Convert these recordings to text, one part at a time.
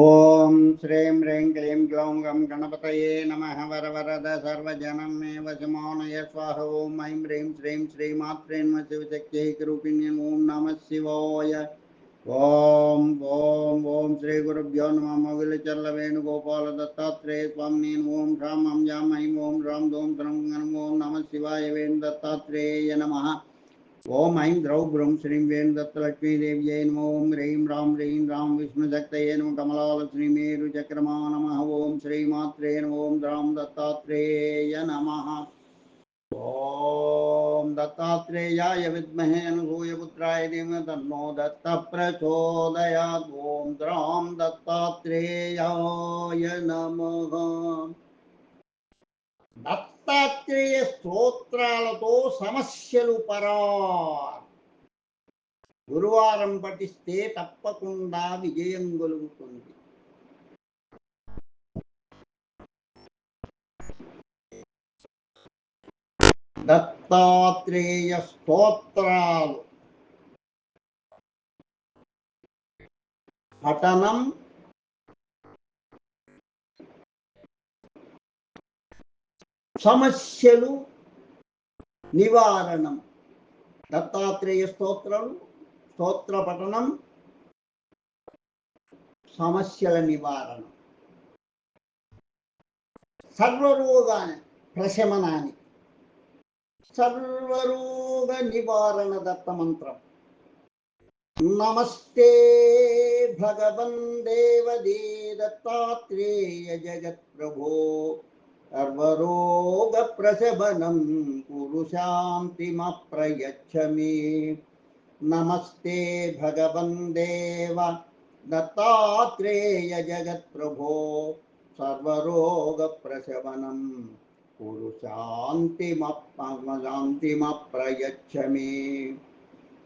ॐ श्रीं ह्रीं क्लीं ग्लौं गं गणपतये नमः वरवरद सर्वजनं मे वशमानय स्वाह ॐ ऐं ह्रीं श्रीं श्रीमात्रे नमः शिवशक्त्यै रूपिण्यम् ॐ नमः शिवाय ॐ ॐ ॐ श्रीगुरुभ्यो नमः मोगिलचल्लवेणुगोपाल दत्तात्रेय स्वामिने ॐ रां हं जां ऐं ॐ रां दों त्रं ॐ नमः शिवाय वेणु दत्तात्रेय नमः ओम ऐं द्रौ ब्रह्म श्रीं वेणु दत्तलक्ष्मीदेव्यै नमो ॐ ह्रीं रां ह्रीं रां विष्णुशक्तये नमः कमलालक्ष्मी मेरुचक्रमा नमः। ॐ श्रीमात्रे ॐ द्रां दत्तात्रेय नमः। ॐ दत्तात्रेयाय विद्महे अनुसूयपुत्राय धीमहि तन्नो दत्तः प्रचोदयात् ॐ द्रां दत्तात्रेयाय नमः। దత్తాత్రేయ స్తోత్రాలతో సమస్యలు పరా గురువారం పఠిస్తే తప్పకుండా విజయం కలుగుతుంది దత్తాత్రేయ స్తోత్రాలు. పఠనం సమస్యలు నివారణం. దత్తాత్రేయ స్తోత్రం స్తోత్ర పఠనం సమస్యల నివారణ. సర్వరోగాన ప్రశమనాన్ని. సర్వరోగ నివారణ దత్త మంత్రం. నమస్తే భగవన్ దేవదే దత్తాత్రేయ జగత్ ప్రభో सर्वरोगप्रशमनं कुरु शान्तिमप्रयच्छ मे नमस्ते भगवन् देव दत्तात्रेय जगत्प्रभो सर्वरोगप्रशमनं कुरु शान्तिमप्शान्तिमप्रयच्छ मे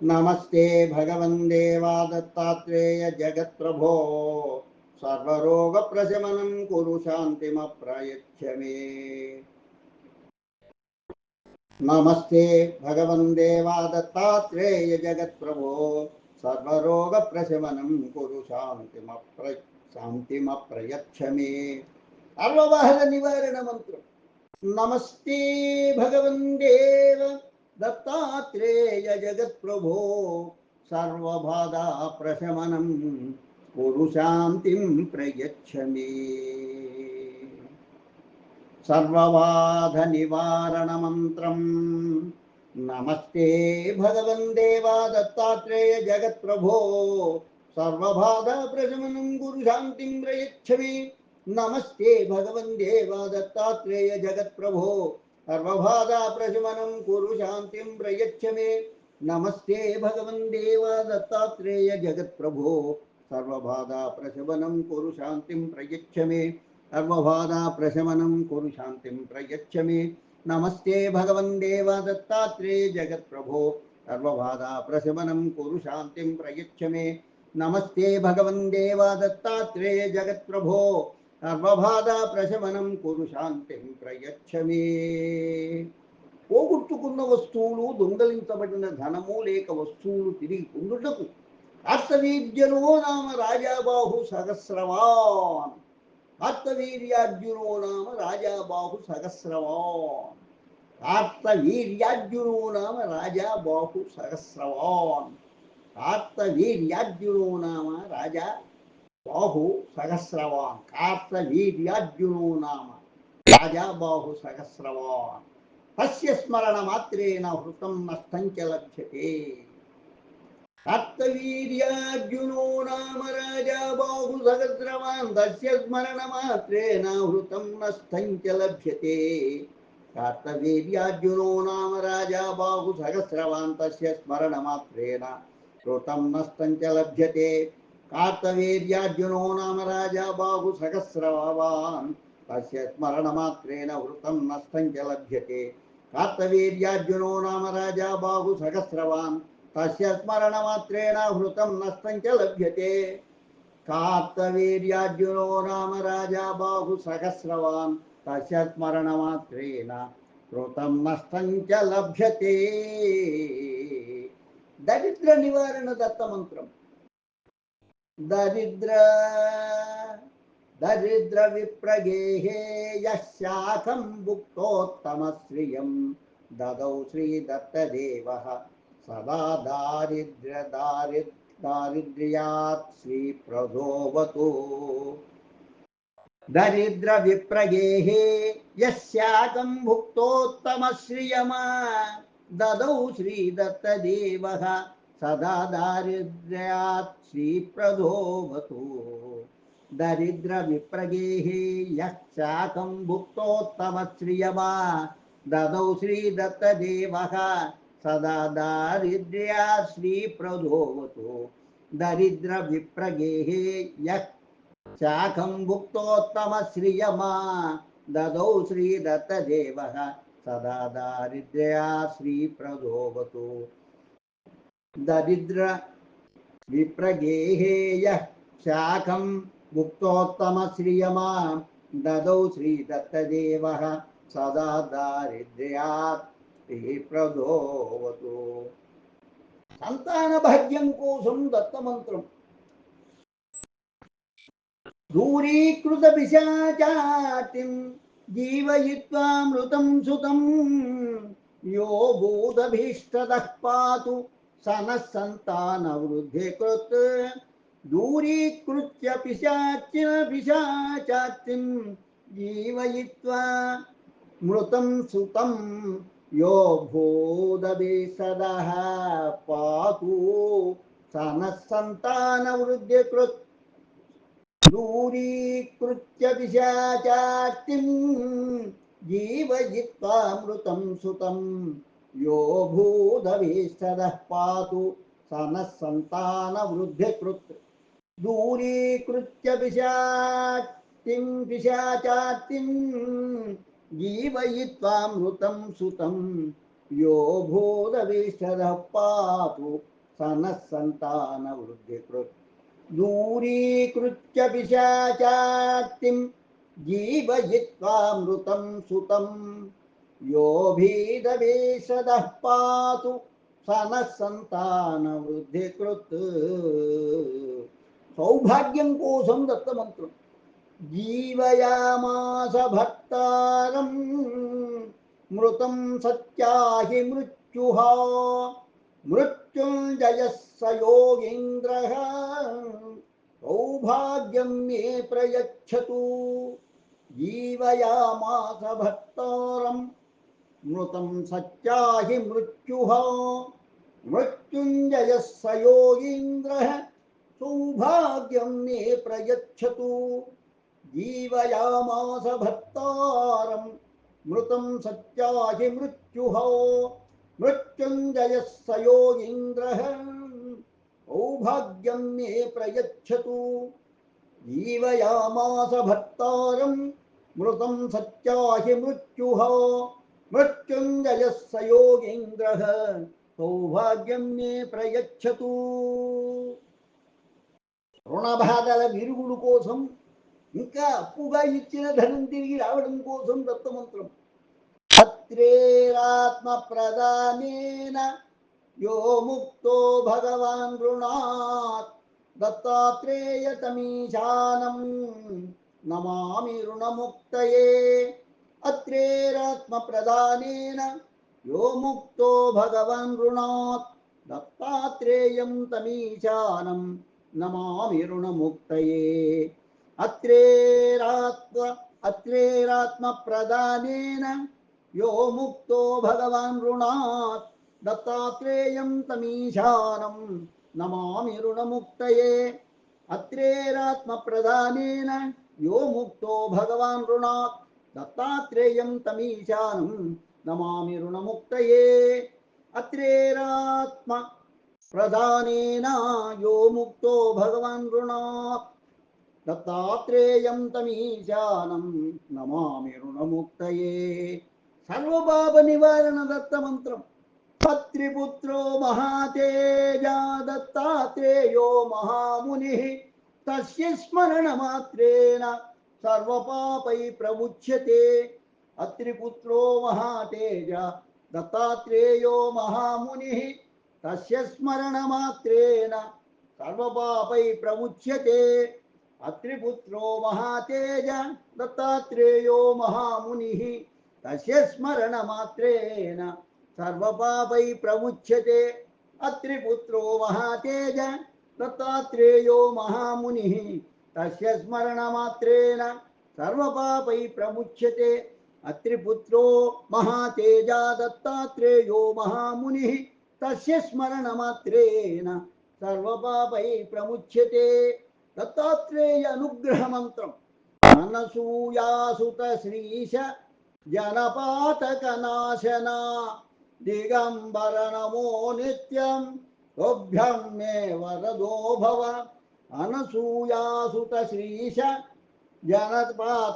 नमस्ते भगवन् देवा दत्तात्रेय जगत्प्रभो సర్వరోగప్రశమనం కురు శాంతిమప్రయచ్చ మే నమస్తే భగవన్ దేవా దత్తాత్రేయ జగత్ప్రభో సర్వరోగప్రశమనం కురు శాంతిమప్ర శాంతిమప్రయచ్చ మే సర్వబాధ నివారణ మంత్రం. నమస్తే భగవన్ దేవ దత్తాత్రేయ జగత్ప్రభో సర్వబాధా ప్రశమనం कुरु शान्तिं प्रयच्छ मे सर्वबाधनिवारणमन्त्रम् नमस्ते भगवन् देवा दत्तात्रेय जगत्प्रभो। सर्वबाधाप्रशमनं कुरु शान्तिं प्रयच्छ मे नमस्ते भगवन् देवा दत्तात्रेय जगत्प्रभो। सर्वबाधाप्रशमनं कुरु शान्तिं प्रयच्छ मे नमस्ते भगवन् देवा दत्तात्रेय जगत्प्रभो। सर्वबाधा प्रशमनं कुरु शान्तिं प्रयच्छ मे सर्वबाधा प्रशमनं कुरु शान्तिं प्रयच्छ मे नमस्ते भगवन् देव दत्तात्रेय जगत्प्रभो सर्वबाधा प्रशमनं कुरु शान्तिं प्रयच्छ मे नमस्ते भगवन् देव दत्तात्रेय जगत्प्रभो सर्वबाधा प्रशमनं कुरु శాంతిం ప్రయచ్ఛ మే పోగొట్టుకున్న వస్తువులు దొంగలించబడిన ధనము లేక వస్తువులు తిరిగి పొందుటకు కార్తవీర్యనో నామ రాజాబాహు సహస్రవాన్. కార్తవీర్యార్జునో నామ రాజాబాహు సహస్రవాన్. కార్తవీర్యార్జునో నామ రాజాబాహు సహస్రవాన్. కార్తవీర్యార్జునో నామ రాజా బాహు సహస్రవాన్. కార్తవీర్యార్జునో నామ రాజా బాహు సహస్రవాన్. తస్య స్మరణ మాత్రేణ హృతం నష్టం చ లభ్యతే. आत्तवीर्यार्जुनो नाम राजा बाहुसहस्रवान् तस्य स्मरणमात्रेण हृतं नष्टं च लभ्यते। कार्तवीर्यार्जुनो नाम राजा बाहुसहस्रवान् तस्य स्मरणमात्रेण हृतं नष्टं लभ्यते। नाम राजा बाहुसहस्रवान् तस्य स्मरणमात्रेण हृतं लभ्यते। नाम राजा తస్య స్మరణమాత్రేణ హృతం నష్టం చ లభ్యతే కార్తవీర్యార్జునో రామ రాజా బాహు సహస్రవాన్ తస్య స్మరణమాత్రేణ కృతం నష్టం చ లభ్యతే దరిద్ర నివారణ దత్త మంత్రం దరిద్ర దరిద్ర విప్రగేహే యశాఖం భుక్తోత్తమ శ్రియం దదౌ శ్రీ దత్తదేవ सदा दारिद्र्य दारिद्र दारिद्र्यात् श्रीप्रभोवतु दरिद्र विप्रगेहे यस्याकं भुक्तोत्तमश्रियमा ददौ श्रीदत्तदेवः सदा दारिद्र्यात् श्रीप्रदोभतु दरिद्र विप्रगेहे यक्षाकं भुक्तोत्तमश्रियमा ददौ श्रीदत्तदेवः सदा दारिद्र्यात् श्रीप्रदोभतु दरिद्र विप्रगेहे यक्षाकं भुक्तोत्तमश्रियमा ददौ श्रीदत्तदेवः सदा दारिद्र्यात् श्रीप्रदोभतु दरिद्र विप्रगेहेयः शाखं मुक्तोत्तमश्रियमा ददौ श्रीदत्तदेवः सदा दारिद्र्यात् भक्ति प्रदोवतु। सन्तानभाग्यं कोसं दत्तमन्त्रम्। दूरीकृतपिशाचातिं जीवयित्वा मृतं सुतं। यो भूतभीष्टतः पातु स नः सन्तानवृद्धिकृत् दूरीकृत्य पिशाचिन पिशाचातिं जीवयित्वा मृतं सुतं यो भूदभिसदः पातु सनः सन्तानवृद्धिकृत् दूरीकृत्य पिशाचार्तिं जीवयित्वामृतं सुतं। यो भूदभिसदः पातु सनः सन्तानवृद्धिकृत् दूरीकृत्य पिशाचिं पिशाचार्तिं जीवयित्वामृतं सुतं। यो भूतविष्ठरः पातु स नः सन्तानवृद्धिकृत् दूरीकृत्य पिशाचात्तिं जीवयित्वामृतं सुतं। यो भीदवेशदः पातु स नः सन्तानवृद्धिकृत् सौभाग्यं कोशं दत्तमन्त्रम्। जीवयामास भक्तारम् मृतं सत्या मृत्यु। मृत्युः मृत्युञ्जयः स योगीन्द्रः, सौभाग्यं मे प्रयच्छतु। जीवयामास भक्तारम् मृतं सच्चा हि मृत्युः। मृत्युञ्जयः स योगीन्द्रः, सौभाग्यं मे प्रयच्छतु। జీవయామాస భక్తారం మృతం సత్యాహి మృత్యు మృత్యుంజయ స యోగీంద్ర సౌభాగ్యం మే ప్రయచ్చతు జీవయామాస భక్తారం మృతం సత్యాహి మృత్యు మృత్యుంజయ స యోగీంద్ర సౌభాగ్యం మే ప్రయచ్చతు రుణబాధల విరుగుడు కోసం ఇంకా అప్పుగా ఇచ్చిన ధనం తిరిగి రావడం కోసం దత్తమంత్రం. అత్రేరాత్మ ప్రదానేన యో ముక్తో భగవాన్ రుణాత్ దత్తాత్రేయ తమీశానం నమామి రుణముక్తయే. అత్రేరాత్మ ప్రదానేన యో ముక్తో భగవాన్ రుణాత్ దత్తాత్రేయం తమీశానం నమామి రుణముక్తయే. अत्रेरात्म अत्रेरात्मप्रदानेन यो मुक्तो भगवान् ऋणात् दत्तात्रेयं तमीशानं नमामि ऋणमुक्तये। अत्रेरात्मप्रदानेन यो मुक्तो भगवान् ऋणात् दत्तात्रेयं तमीशानं नमामि ऋणमुक्तये। अत्रेरात्म अत्रेरात्मप्रधानेन यो मुक्तो भगवान् ऋणात् दत्तात्रेयं तमीशानं नमामि ऋणमुक्तये। सर्वपापनिवारणदत्तमन्त्रम्। पत्रिपुत्रो महातेजा दत्तात्रेयो महामुनिः। तस्य स्मरणमात्रेण सर्वपापै प्रमुच्यते अत्रिपुत्रो महातेजा दत्तात्रेयो महामुनिः। तस्य स्मरणमात्रेण सर्वपापै प्रमुच्यते अत्रिपुत्रो महातेज, दत्तात्रेयो महामुनिः, तस्य स्मरणमात्रेण सर्वपापै प्रमुच्यते। अत्रिपुत्रो महातेज, दत्तात्रेयो महामुनिः, तस्य स्मरणमात्रेण सर्वपापै प्रमुच्यते। अत्रिपुत्रो महातेजा, दत्तात्रेयो महामुनिः, तस्य स्मरणमात्रेण सर्वपापै प्रमुच्यते। दत्तात्रेय अनुग्रहमन्त्रम् अनसूयासुत श्रीश जनपातकनाशना। दिगम्बर नमो नित्यं तुभ्यं मे वरदो भव। अनसूयासुत श्रीश जनपातकानाशना।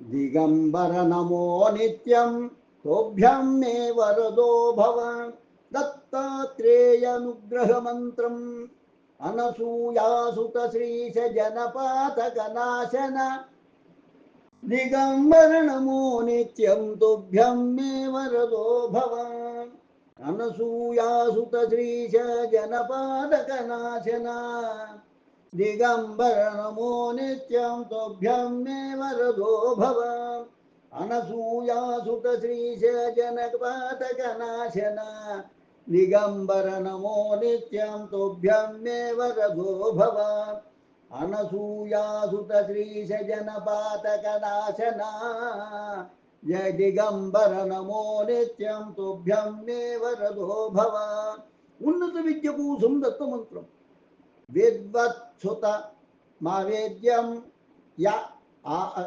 दिगम्बर नमो नित्यं तुभ्यं मे वरदो भव। दत्तात्रेयानुग्रहमन्त्रम्। अनसूयासुत श्रीश जनपातकनाशन दिगम्बर नमो नित्यं तुभ्यं मे वरदो भव अनसूयासुत श्रीश जनपादकनाशन दिगम्बर नमो नित्यं तुभ्यं मे वरदो भव अनसूयासुत श्रीश जनपादकनाशन दिगंबर नमो नित्यं तोभ्यं मे वरदो भवान्। अनसूयासुत श्रीशजनपातकदाशना जय दिगंबर नमो नित्यं तोभ्यं मे वरदो भवान्। उन्नतविद्यपूसं दत्तमन्त्रं विद्वत्सुत मावेद्यं या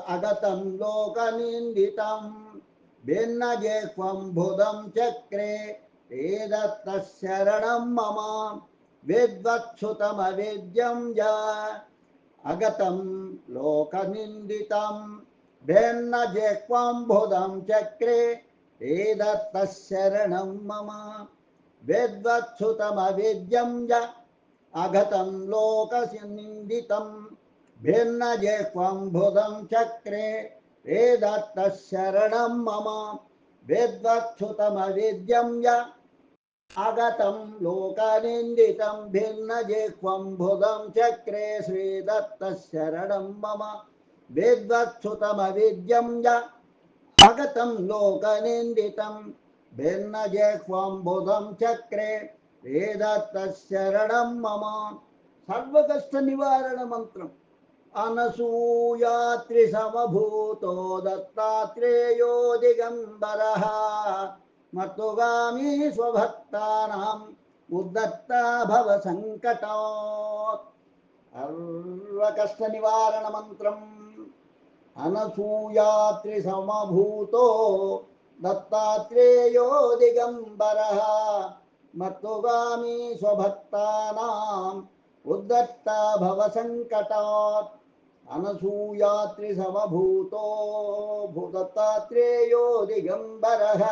अगतं लोकनिन्दितं। भिन्नजेह्वं बुधं चक्रे భిన్నజేక్వం బుధం చక్రే వేదత్తశరణం మమ విద్వత్సుతమవేద్యం యా అగతం లోకనిందితం భిన్నజేక్వం బుధం చక్రే వేదత్తశరణం మమ విద్వత్సుతమవేద్యం య అగతం లోకనిందితం భిన్నజేక్వం బుధం अगतं लोकनिन्दितं भिन्नजिह्वम्भुदं चक्रे श्रीदत्तशरणं मम विद्वत्सुतमविद्यं य अगतं लोकनिन्दितं भिन्नजिह्वम्भुदं चक्रे श्रीदत्तशरणं मम सर्वकष्टनिवारणमन्त्रम् अनसूयात्रिसमभूतो दत्तात्रेयो दिगम्बरः मत्तुगामी स्वभक्तानाम् उद्दत्ता भव सङ्कटात् अर्वकष्टनिवारणमन्त्रम् अनसूयात्रिसमभूतो दत्तात्रेयो दिगम्बरः मत्तुगामी स्वभक्तानाम् उद्दत्ता भव सङ्कटात् अनसूयात्रिसमभूतो भूदत्तात्रेयो दिगम्बरः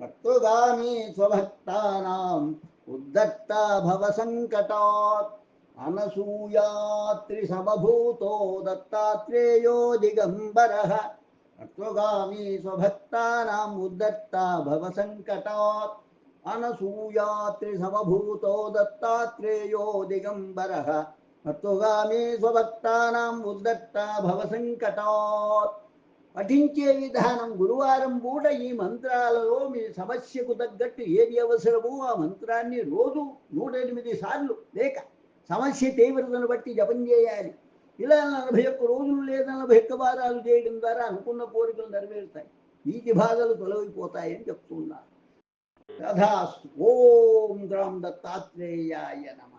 भक्तुगामी स्वभक्तानाम् उद्दत्ता भव सङ्कटात् अनसूयात्रिसमभूतो दत्तात्रेयो दिगम्बरः। भक्तुगामी स्वभक्तानाम् उद्दत्ता भव सङ्कटात् अनसूयात्रिसमभूतो दत्तात्रेयो दिगम्बरः। भक्तुगामी स्वभक्तानाम् उद्दत्ता भव सङ्कटात् పఠించే విధానం గురువారం కూడా ఈ మంత్రాలలో మీ సమస్యకు తగ్గట్టు ఏది అవసరమో ఆ మంత్రాన్ని రోజు నూట ఎనిమిది సార్లు లేక సమస్య తీవ్రతను బట్టి జపం చేయాలి. ఇలా నలభై ఒక్క రోజులు లేదా నలభై ఒక్క వారాలు చేయడం ద్వారా అనుకున్న కోరికలు నెరవేరుతాయి. వీటి బాధలు తొలగిపోతాయని చెప్తున్నారు. తథాస్తు ఓం గ్రామ్ దత్తాత్రేయాయ నమ.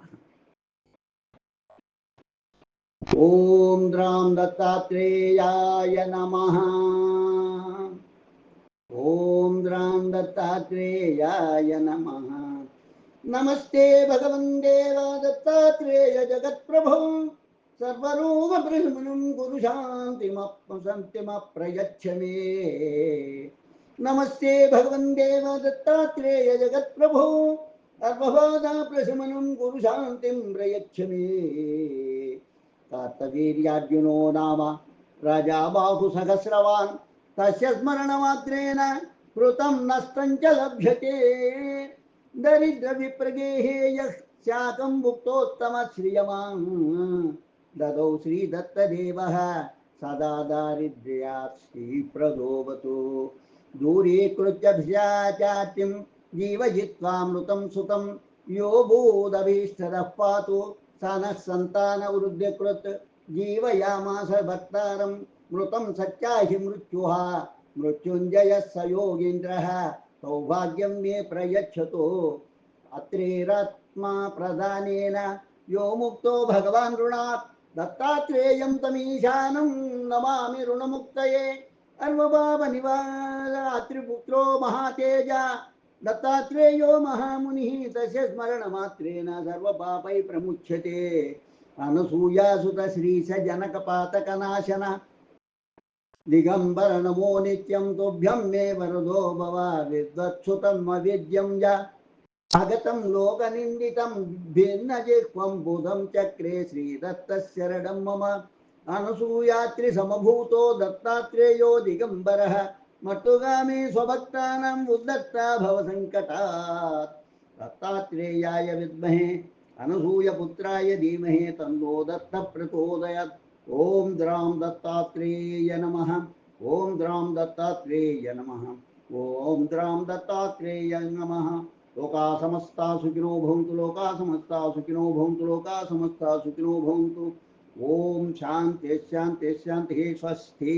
ॐ राम दत्तात्रेयाय नमः। ॐ राम दत्तात्रेयाय नमः। नमस्ते भगवन् देवा दत्तात्रेय जगत्प्रभो। सर्वरूपब्रह्मणं गुरुशान्तिमप्पसन्तिमप्रयच्छ मे। नमस्ते भगवन् देव दत्तात्रेय जगत्प्रभो। सर्वबाधा प्रशमनं गुरुशान्तिं प्रयच्छ मे। कार्तवीर्यार्जुनो नाम। राजाबाहुसहस्रवान् तस्य स्मरणमात्रेण कृतं नष्टं च लभ्यते। दरिद्रविप्रगेहे यः शाकं भुक्तोत्तमश्रियमान् ददौ श्रीदत्तदेवः सदा दारिद्र्यात् श्रीप्रदोवतु। जीवजित्वा मृतं सुतं यो भूदभीष्टदः पातु। स नः सन्तानवृद्धिकृत् जीवयामास भक्तारं मृतं सच्चाहि मृत्युः। मृत्युञ्जयः स योगीन्द्रः, सौभाग्यं मे प्रयच्छतु। अत्रेरात्मा प्रदानेन यो मुक्तो भगवान् ऋणात्। दत्तात्रेयं तमीशानं नमामि ऋणमुक्तये। अन्वभावनिवारात्रिपुत्रो महातेज। दत्तात्रेयो महामुनिः तस्य स्मरणमात्रेण सर्वपापै प्रमुच्यते। अनसूयासुतश्रीशजनकपातकनाशन दिगम्बरनमो नित्यं तुभ्यं मे वरदो भव विद्वत्सुतमविद्यं य। अगतं लोकनिन्दितं भिन्नजिह्वं बुधं चक्रे श्रीदत्तशरणं मम। अनसूयात्रिसमभूतो दत्तात्रेयो दिगम्बरः। मट्टुगामी स्वभक्तानां उद्धत्ता भवसङ्कटात् दत्तात्रेयाय विद्महे अनसूयपुत्राय धीमहे तन्नो दत्त प्रचोदयात् ॐ द्रां दत्तात्रेय नमः, ॐ द्रां दत्तात्रेय नमः, ॐ द्रां दत्तात्रेय नमः। लोका समस्ता सुखिनो भवन्तु लोका समस्ता सुखिनो भवन्तु लोका समस्ता सुखिनो भवन्तु। ॐ शान्तिः शान्तिः शान्तिः, स्वस्ति।